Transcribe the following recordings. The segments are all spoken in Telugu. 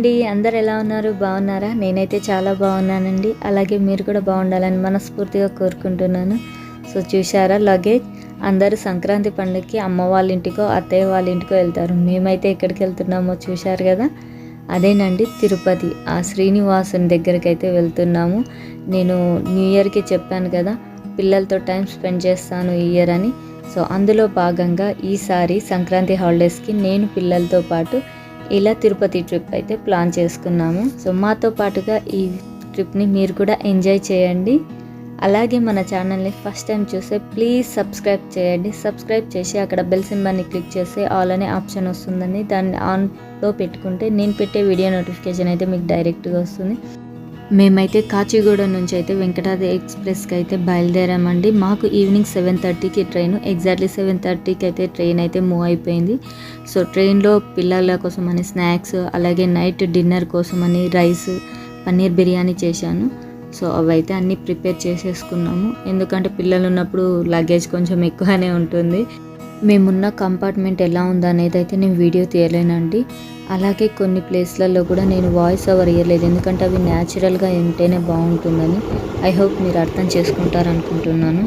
అండి అందరు ఎలా ఉన్నారు? బాగున్నారా? నేనైతే చాలా బాగున్నానండి. అలాగే మీరు కూడా బాగుండాలని మనస్ఫూర్తిగా కోరుకుంటున్నాను. సో చూసారా లగేజ్? అందరూ సంక్రాంతి పండుగకి అమ్మ వాళ్ళ ఇంటికో అత్తయ్య వాళ్ళ ఇంటికో వెళ్తారు. మేమైతే ఎక్కడికి వెళ్తున్నామో చూశారు కదా? అదేనండి తిరుపతి. ఆ శ్రీనివాసుని దగ్గరికి అయితే వెళ్తున్నాము. నేను న్యూ ఇయర్కి చెప్పాను కదా పిల్లలతో టైం స్పెండ్ చేస్తాను ఈ ఇయర్ అని. సో అందులో భాగంగా ఈసారి సంక్రాంతి హాలిడేస్కి నేను పిల్లలతో పాటు ఇలా తిరుపతి ట్రిప్ అయితే ప్లాన్ చేసుకున్నాము. సో మాతో పాటుగా ఈ ట్రిప్ని మీరు కూడా ఎంజాయ్ చేయండి. అలాగే మన ఛానల్ని ఫస్ట్ టైం చూస్తే ప్లీజ్ సబ్స్క్రైబ్ చేయండి. సబ్స్క్రైబ్ చేసి అక్కడ బెల్ సింబల్ని క్లిక్ చేస్తే ఆల్ అనే ఆప్షన్ వస్తుందని దాన్ని ఆన్లో పెట్టుకుంటే నేను పెట్టే వీడియో నోటిఫికేషన్ అయితే మీకు డైరెక్ట్గా వస్తుంది. మేమైతే కాచిగూడ నుంచి అయితే వెంకటాద్రి ఎక్స్ప్రెస్కి అయితే బయలుదేరామండి. మాకు ఈవినింగ్ సెవెన్ థర్టీకి ట్రైన్ ఎగ్జాక్ట్లీ సెవెన్ థర్టీకి అయితే ట్రైన్ అయితే మూవ్ అయిపోయింది. సో ట్రైన్లో పిల్లల కోసం అని స్నాక్స్ అలాగే నైట్ డిన్నర్ కోసం అని రైస్ పన్నీర్ బిర్యానీ చేశాను. సో అవైతే అన్నీ ప్రిపేర్ చేసేసుకున్నాము. ఎందుకంటే పిల్లలు ఉన్నప్పుడు లగేజ్ కొంచెం ఎక్కువనే ఉంటుంది. మేమున్న కంపార్ట్మెంట్ ఎలా ఉందనేది అయితే నేను వీడియో తీయలేనండి. అలాగే కొన్ని ప్లేస్లలో కూడా నేను వాయిస్ ఓవర్ ఇవ్వలేదు ఎందుకంటే అవి న్యాచురల్గా ఉంటేనే బాగుంటుందని. ఐ హోప్ మీరు అర్థం చేసుకుంటారనుకుంటున్నాను.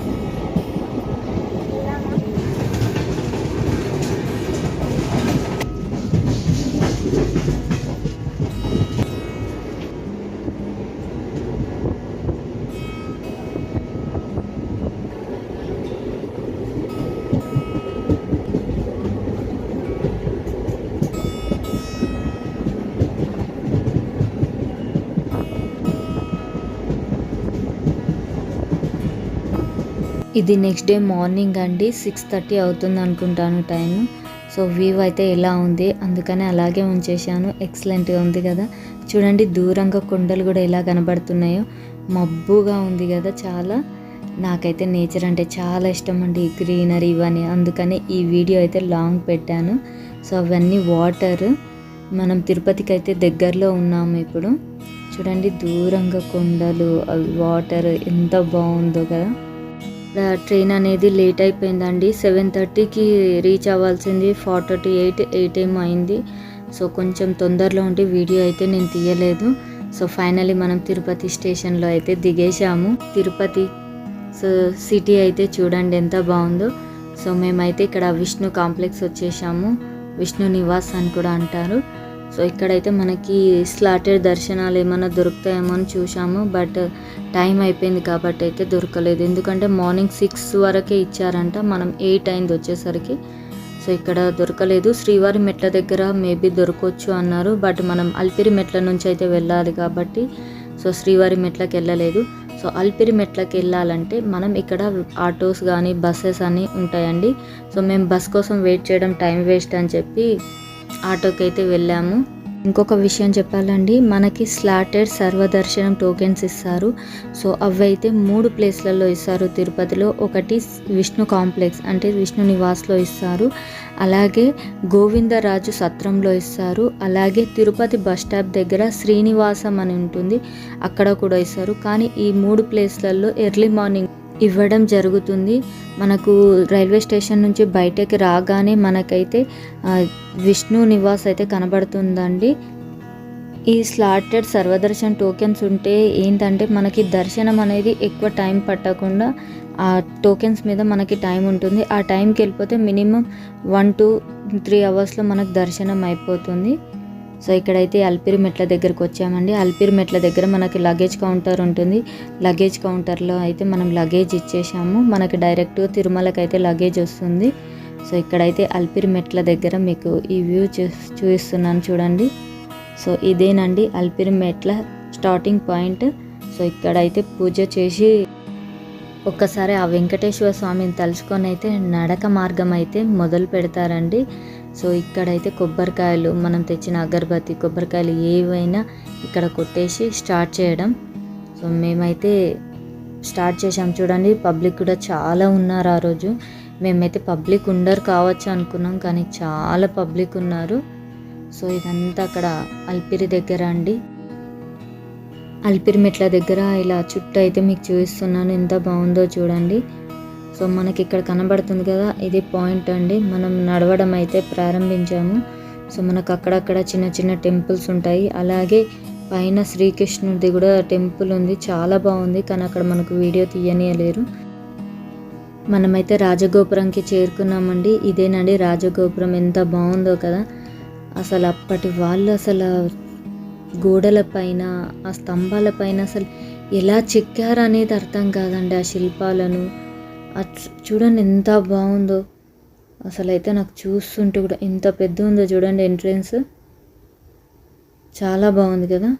ఇది నెక్స్ట్ డే మార్నింగ్ అండి. సిక్స్ థర్టీ అవుతుంది అనుకుంటాను టైం సో వ్యూ అయితే ఎలా ఉంది? అందుకనే అలాగే ఉంచేశాను. ఎక్సలెంట్గా ఉంది కదా. చూడండి దూరంగా కొండలు కూడా ఎలా కనబడుతున్నాయో. మబ్బుగా ఉంది కదా చాలా. నాకైతే నేచర్ అంటే చాలా ఇష్టం అండి. గ్రీనరీ ఇవన్నీ. అందుకనే ఈ వీడియో అయితే లాంగ్ పెట్టాను. సో అవన్నీ వాటర్ మనం తిరుపతికి అయితే దగ్గరలో ఉన్నాము ఇప్పుడు. చూడండి దూరంగా కొండలు అవి వాటర్ ఎంత బాగుందో కదా. ట్రైన్ అనేది లేట్ అయిపోయిందండి. సెవెన్ థర్టీకి రీచ్ అవ్వాల్సింది. ఫోర్ థర్టీ ఎయిట్ ఎయిట్ ఏం అయింది. సో కొంచెం తొందరలో ఉంటే వీడియో అయితే నేను తీయలేదు. సో ఫైనలీ మనం తిరుపతి స్టేషన్లో అయితే దిగేసాము తిరుపతి సో సిటీ అయితే చూడండి ఎంత బాగుందో. సో మేమైతే ఇక్కడ విష్ణు కాంప్లెక్స్ వచ్చేసాము. విష్ణు నివాస్ అని కూడా అంటారు. సో ఇక్కడైతే మనకి స్లాటెడ్ దర్శనాలు ఏమైనా దొరుకుతాయేమో అని చూసాము బట్ టైం అయిపోయింది కాబట్టి అయితే దొరకలేదు. ఎందుకంటే మార్నింగ్ సిక్స్ వరకే ఇచ్చారంట మనం ఎయిట్ అయింది వచ్చేసరికి. సో ఇక్కడ దొరకలేదు. శ్రీవారి మెట్ల దగ్గర మేబీ దొరకవచ్చు అన్నారు బట్ మనం అల్పిరి మెట్ల నుంచి అయితే వెళ్ళాలి కాబట్టి సో శ్రీవారి మెట్లకి వెళ్ళలేదు. సో అల్పిరి మెట్లకి వెళ్ళాలంటే మనం ఇక్కడ ఆటోస్ కానీ బస్సెస్ అని ఉంటాయండి. సో మేము బస్ కోసం వెయిట్ చేయడం టైం వేస్ట్ అని చెప్పి ఆటోకి అయితే వెళ్ళాము. ఇంకొక విషయం చెప్పాలండి మనకి స్లాటెడ్ సర్వదర్శనం టోకెన్స్ ఇస్తారు. సో అవైతే మూడు ప్లేస్లలో ఇస్తారు తిరుపతిలో. ఒకటి విష్ణు కాంప్లెక్స్ అంటే విష్ణు నివాస్లో ఇస్తారు. అలాగే గోవిందరాజు సత్రంలో ఇస్తారు. అలాగే తిరుపతి బస్ స్టాప్ దగ్గర శ్రీనివాసం అని ఉంటుంది. అక్కడ కూడా ఇస్తారు. కానీ ఈ మూడు ప్లేస్లలో ఎర్లీ మార్నింగ్ ఇవ్వడం జరుగుతుంది. మనకు రైల్వే స్టేషన్ నుంచి బయటకి రాగానే మనకైతే విష్ణు నివాస్ అయితే కనబడుతుందండి. ఈ స్లాటెడ్ సర్వదర్శన్ టోకెన్స్ ఉంటే ఏంటంటే మనకి దర్శనం అనేది ఎక్కువ టైం పట్టకుండా ఆ టోకెన్స్ మీద మనకి టైం ఉంటుంది. ఆ టైంకి వెళ్ళిపోతే మినిమం వన్ టు త్రీ అవర్స్లో మనకు దర్శనం అయిపోతుంది. సో ఇక్కడైతే అల్పిరి మెట్ల దగ్గరకు వచ్చామండి. అల్పిరి మెట్ల దగ్గర మనకి లగేజ్ కౌంటర్ ఉంటుంది. లగేజ్ కౌంటర్లో అయితే మనం లగేజ్ ఇచ్చేసాము. మనకి డైరెక్ట్ తిరుమలకి అయితే లగేజ్ వస్తుంది. సో ఇక్కడైతే అల్పిరి మెట్ల దగ్గర మీకు ఈ వ్యూ చూ చూపిస్తున్నాను చూడండి. సో ఇదేనండి అల్పిరి మెట్ల స్టార్టింగ్ పాయింట్ సో ఇక్కడైతే పూజ చేసి ఒక్కసారి ఆ వెంకటేశ్వర స్వామిని తలుచుకొని అయితే నడక మార్గం అయితే మొదలు పెడతారండి. సో ఇక్కడైతే కొబ్బరికాయలు మనం తెచ్చిన అగరబత్తి కొబ్బరికాయలు ఏవైనా ఇక్కడ కొట్టేసి స్టార్ట్ చేయడం. సో మేమైతే స్టార్ట్ చేసాం చూడండి పబ్లిక్ కూడా చాలా ఉన్నారు ఆ రోజు. మేమైతే పబ్లిక్ ఉండరు కావచ్చు అనుకున్నాం కానీ చాలా పబ్లిక్ ఉన్నారు. సో ఇదంతా అక్కడ అల్పిరి దగ్గర అండి. అల్పిరి మెట్ల దగ్గర ఇలా చుట్టూ అయితే మీకు చూపిస్తున్నాను ఎంత బాగుందో చూడండి. సో మనకి ఇక్కడ కనబడుతుంది కదా ఇది పాయింట్ అండి. మనం నడవడం అయితే ప్రారంభించాము. సో మనకు అక్కడక్కడ చిన్న చిన్న టెంపుల్స్ ఉంటాయి. అలాగే పైన శ్రీకృష్ణుడిది కూడా టెంపుల్ ఉంది. చాలా బాగుంది కానీ అక్కడ మనకు వీడియో తీయనీయలేరు. మనమైతే రాజగోపురంకి చేరుకున్నామండి. ఇదేనండి రాజగోపురం. ఎంత బాగుందో కదా. అసలు అప్పటి వాళ్ళు అసలు గోడల పైన ఆ స్తంభాల పైన అసలు ఎలా చెక్కారనేది అర్థం కాదండి ఆ శిల్పాలను. చూడండి ఎంత బాగుందో. అసలు అయితే నాకు చూస్తుంటే కూడా ఎంత పెద్ద ఉందో చూడండి ఎంట్రన్స్. చాలా బాగుంది కదా.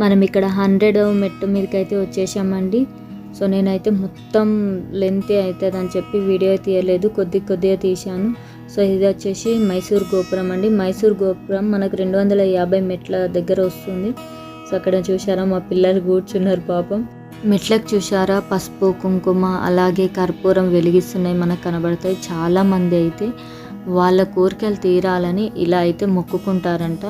మనం ఇక్కడ హండ్రెడ్ మెట్టు మీదకి అయితే వచ్చేసామండి. సో నేనైతే మొత్తం లెంత్ అవుతుంది అని చెప్పి వీడియో తీయలేదు. కొద్ది కొద్దిగా తీశాను. సో ఇది వచ్చేసి మైసూర్ గోపురం అండి. మైసూర్ గోపురం మనకు రెండు వందల యాభై మెట్ల దగ్గర వస్తుంది. సో అక్కడ చూసారా మా పిల్లలు కూర్చున్నారు పాపం. మెట్లకు చూసారా పసుపు కుంకుమ అలాగే కర్పూరం వెలిగిస్తున్నాయి మనకు కనబడతాయి. చాలామంది అయితే వాళ్ళ కోరికలు తీరాలని ఇలా అయితే మొక్కుకుంటారంట.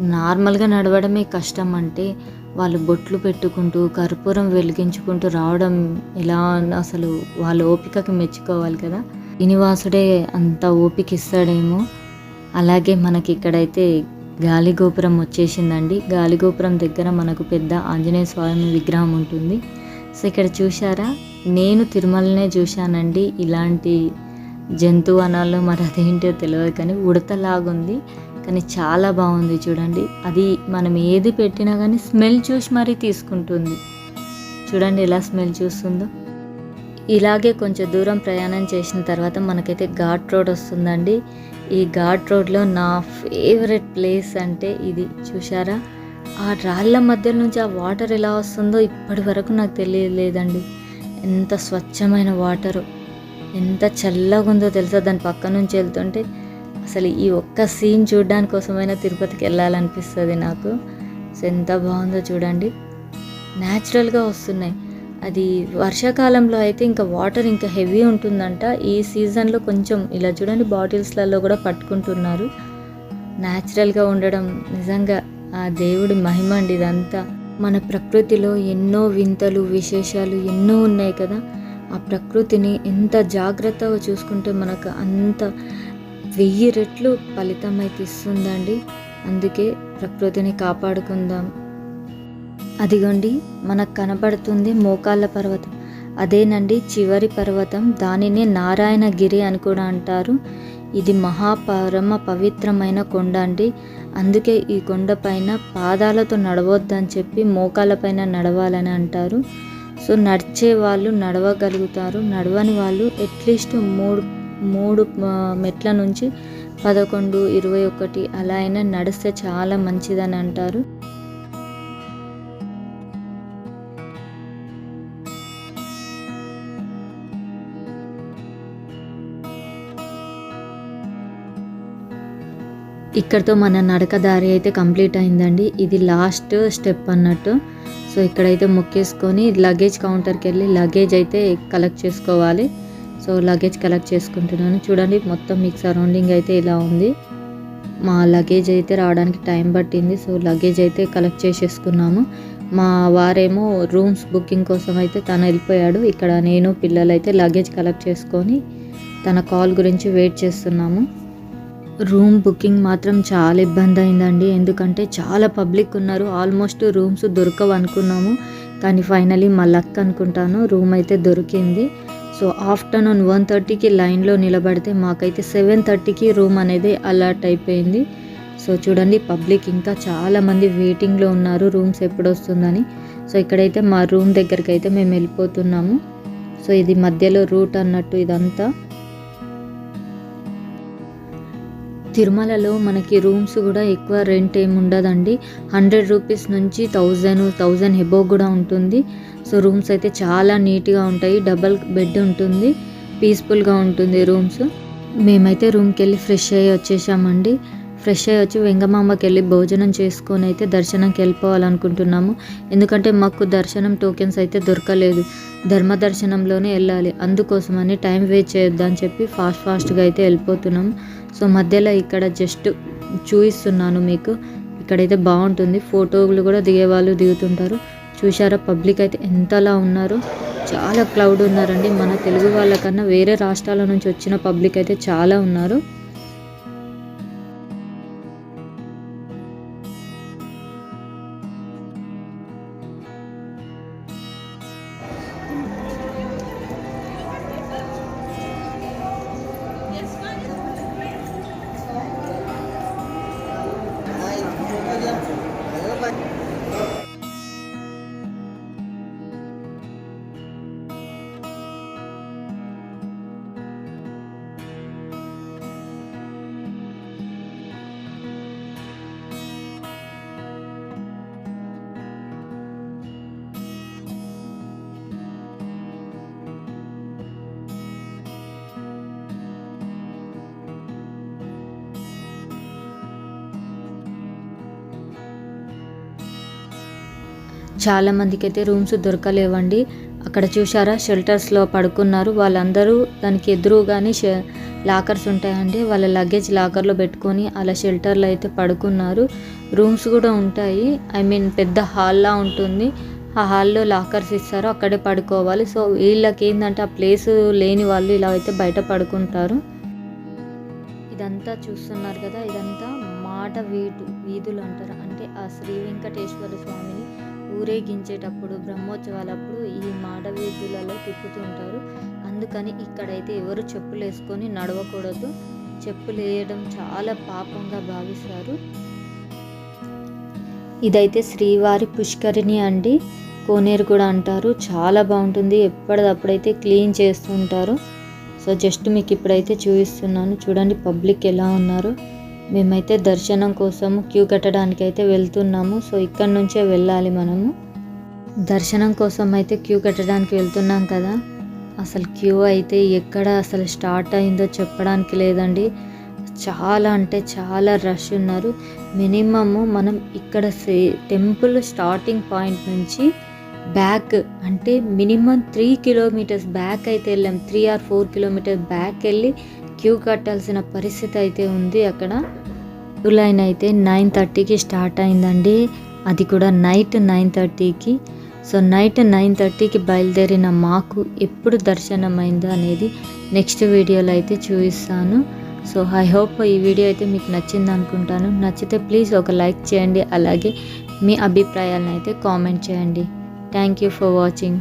నార్మల్గా నడవడమే కష్టం అంటే వాళ్ళు బొట్లు పెట్టుకుంటూ కర్పూరం వెలిగించుకుంటూ రావడం ఎలా అసలు వాళ్ళ ఓపికకి మెచ్చుకోవాలి కదా. శ్రీనివాసుడే అంత ఓపిక ఇస్తాడేమో అలాగే మనకి ఇక్కడైతే గాలిగోపురం వచ్చేసిందండి. గాలిగోపురం దగ్గర మనకు పెద్ద ఆంజనేయ స్వామి విగ్రహం ఉంటుంది. సో ఇక్కడ చూశారా? నేను తిరుమలనే చూశానండి. ఇలాంటి జంతువు అనాలో మరి అదేంటో తెలియదు కానీ ఉడతలాగుంది. కానీ చాలా బాగుంది చూడండి. అది మనం ఏది పెట్టినా కానీ స్మెల్ చూసి మరీ తీసుకుంటుంది. చూడండి ఎలా స్మెల్ చూస్తుందో. ఇలాగే కొంచెం దూరం ప్రయాణం చేసిన తర్వాత మనకైతే ఘాట్ రోడ్ వస్తుందండి. ఈ ఘాట్ రోడ్లో నా ఫేవరెట్ ప్లేస్ అంటే ఇది. చూసారా ఆ రాళ్ళ మధ్య నుంచి ఆ వాటర్ ఎలా వస్తుందో ఇప్పటి వరకు నాకు తెలియలేదండి. ఎంత స్వచ్ఛమైన వాటరు. ఎంత చల్లగా ఉందో తెలుసా? దాని పక్క నుంచి వెళ్తుంటే అసలు ఈ ఒక్క సీన్ చూడడాని కోసమైనా తిరుపతికి వెళ్ళాలనిపిస్తుంది నాకు. సో ఎంత బాగుందో చూడండి. న్యాచురల్గా వస్తున్నాయి. అది వర్షాకాలంలో అయితే ఇంకా వాటర్ ఇంకా హెవీ ఉంటుందంట. ఈ సీజన్లో కొంచెం ఇలా చూడండి బాటిల్స్లలో కూడా పట్టుకుంటున్నారు. న్యాచురల్గా ఉండడం నిజంగా ఆ దేవుడి మహిమ అండి ఇదంతా. మన ప్రకృతిలో ఎన్నో వింతలు విశేషాలు ఎన్నో ఉన్నాయి కదా. ఆ ప్రకృతిని ఎంత జాగ్రత్తగా చూసుకుంటే మనకు అంత వెయ్యి రెట్లు ఫలితం అయితే ఇస్తుందండి. అందుకే ప్రకృతిని కాపాడుకుందాం. అదిగోండి మనకు కనబడుతుంది మోకాళ్ళ పర్వతం. అదేనండి చివరి పర్వతం. దానినే నారాయణగిరి అని కూడా అంటారు. ఇది మహాపరమ పవిత్రమైన కొండ అండి. అందుకే ఈ కొండ పైన పాదాలతో నడవద్దని చెప్పి మోకాళ్ళ పైన నడవాలని అంటారు. సో నడిచే వాళ్ళు నడవగలుగుతారు. నడవని వాళ్ళు అట్లీస్ట్ మూడు మూడు మెట్ల నుంచి పదకొండు ఇరవై ఒకటి అలా అయినా నడిస్తే చాలా మంచిదని అంటారు. ఇక్కడతో మన నడక దారి అయితే కంప్లీట్ అయిందండి. ఇది లాస్ట్ స్టెప్ అన్నట్టు. సో ఇక్కడైతే మొక్కేసుకొని లగేజ్ కౌంటర్కి వెళ్ళి లగేజ్ అయితే కలెక్ట్ చేసుకోవాలి. సో లగేజ్ కలెక్ట్ చేసుకుంటున్నాను. చూడండి మొత్తం మీకు సరౌండింగ్ అయితే ఇలా ఉంది. మా లగేజ్ అయితే రావడానికి టైం పట్టింది. సో లగేజ్ అయితే కలెక్ట్ చేసేసుకున్నాము. మా వారేమో రూమ్స్ బుకింగ్ కోసం అయితే తను వెళ్ళిపోయాడు. ఇక్కడ నేను పిల్లలు అయితే లగేజ్ కలెక్ట్ చేసుకొని తన కాల్ గురించి వెయిట్ చేస్తున్నాము. రూమ్ బుకింగ్ మాత్రం చాలా ఇబ్బంది అయిందండి. ఎందుకంటే చాలా పబ్లిక్ ఉన్నారు. ఆల్మోస్ట్ రూమ్స్ దొరకవు అనుకున్నాము. కానీ ఫైనలీ మా లక్ అనుకుంటాను. రూమ్ అయితే దొరికింది. సో ఆఫ్టర్నూన్ వన్ థర్టీకి లైన్లో నిలబడితే మాకైతే సెవెన్ థర్టీకి రూమ్ అనేది అలర్ట్ అయిపోయింది. సో చూడండి పబ్లిక్ ఇంకా చాలామంది వెయిటింగ్లో ఉన్నారు రూమ్స్ ఎప్పుడు వస్తుందని సో ఇక్కడైతే మా రూమ్ దగ్గరికి అయితే మేము వెళ్ళిపోతున్నాము. సో ఇది మధ్యలో రూట్ అన్నట్టు ఇదంతా. తిరుమలలో మనకి రూమ్స్ కూడా ఎక్కువ రెంట్ ఏమి ఉండదండి. హండ్రెడ్ రూపీస్ నుంచి థౌజండ్ థౌజండ్ హెబో కూడా ఉంటుంది. సో రూమ్స్ అయితే చాలా నీట్గా ఉంటాయి. డబల్ బెడ్ ఉంటుంది. పీస్ఫుల్గా ఉంటుంది రూమ్స్. మేమైతే రూమ్కి వెళ్ళి ఫ్రెష్ అయ్యి వచ్చేసామండి. ఫ్రెష్ అయ్యి వచ్చి వెంగమామకి వెళ్ళి భోజనం చేసుకొని అయితే దర్శనంకి వెళ్ళిపోవాలనుకుంటున్నాము. ఎందుకంటే మాకు దర్శనం టోకెన్స్ అయితే దొరకలేదు. ధర్మ దర్శనంలోనే వెళ్ళాలి. అందుకోసమని టైం వేస్ట్ చేయొద్దని చెప్పి ఫాస్ట్ ఫాస్ట్గా అయితే వెళ్ళిపోతున్నాం సో మధ్యలో ఇక్కడ జస్ట్ చూపిస్తున్నాను మీకు. ఇక్కడైతే బాగుంటుంది. ఫోటోలు కూడా దిగేవాళ్ళు దిగుతుంటారు. చూసారా పబ్లిక్ అయితే ఎంతలా ఉన్నారు. చాలా క్లౌడ్ ఉన్నారండి. మన తెలుగు వాళ్ళకన్నా వేరే రాష్ట్రాల నుంచి వచ్చిన పబ్లిక్ అయితే చాలా ఉన్నారు. చాలా మందికి అయితే రూమ్స్ దొరకలేవండి. అక్కడ చూసారా షెల్టర్స్లో పడుకున్నారు. వాళ్ళందరూ దానికి ఎదురుగానే షె లాకర్స్ ఉంటాయండి. వాళ్ళ లగేజ్ లాకర్లో పెట్టుకొని అలా షెల్టర్లో అయితే పడుకున్నారు. రూమ్స్ కూడా ఉంటాయి. ఐ మీన్ పెద్ద హాల్లా ఉంటుంది. ఆ హాల్లో లాకర్స్ ఇస్తారు. అక్కడే పడుకోవాలి. సో వీళ్ళకి ఏంటంటే ఆ ప్లేస్ లేని వాళ్ళు ఇలా అయితే బయట పడుకుంటారు. ఇదంతా చూస్తున్నారు కదా? ఇదంతా మాట వీధు వీధులు అంటారు. అంటే ఆ శ్రీ వెంకటేశ్వర స్వామిని ఊరేగించేటప్పుడు బ్రహ్మోత్సవాలప్పుడు ఈ మాడవీధులలో తిప్పుతుంటారు. అందుకని ఇక్కడైతే ఎవరు చెప్పులు వేసుకొని నడవకూడదు. చెప్పులు వేయడం చాలా పాపంగా భావిస్తారు. ఇదైతే శ్రీవారి పుష్కరిణి అండి. కోనేరు కూడా అంటారు. చాలా బాగుంటుంది. ఎప్పటిదప్పుడైతే క్లీన్ చేస్తుంటారు. సో జస్ట్ మీకు ఇప్పుడైతే చూపిస్తున్నాను. చూడండి పబ్లిక్ ఎలా ఉన్నారు. మేమైతే దర్శనం కోసం క్యూ కట్టడానికి అయితే వెళ్తున్నాము. సో ఇక్కడ నుంచే వెళ్ళాలి మనము. దర్శనం కోసం అయితే క్యూ కట్టడానికి వెళ్తున్నాం కదా. అసలు క్యూ అయితే ఎక్కడ అసలు స్టార్ట్ అయిందో చెప్పడానికి లేదండి. చాలా అంటే చాలా రష్ ఉన్నారు. మినిమము మనం ఇక్కడ సే టెంపుల్ స్టార్టింగ్ పాయింట్ నుంచి బ్యాక్ అంటే మినిమం త్రీ కిలోమీటర్స్ బ్యాక్ అయితే వెళ్ళాం. Three or four kilometres back వెళ్ళి క్యూ కట్టాల్సిన పరిస్థితి అయితే ఉంది అక్కడ. లైన్ అయితే నైన్ థర్టీకి స్టార్ట్ అయిందండి. అది కూడా నైట్ నైన్ థర్టీకి. సో నైట్ నైన్ థర్టీకి బయలుదేరిన మాకు ఎప్పుడు దర్శనం అయిందో అనేది నెక్స్ట్ వీడియోలో అయితే చూపిస్తాను. సో ఐ హోప్ ఈ వీడియో అయితే మీకు నచ్చింది అనుకుంటాను. నచ్చితే ప్లీజ్ ఒక లైక్ చేయండి. అలాగే మీ అభిప్రాయాలను అయితే కామెంట్ చేయండి. Thank you for watching.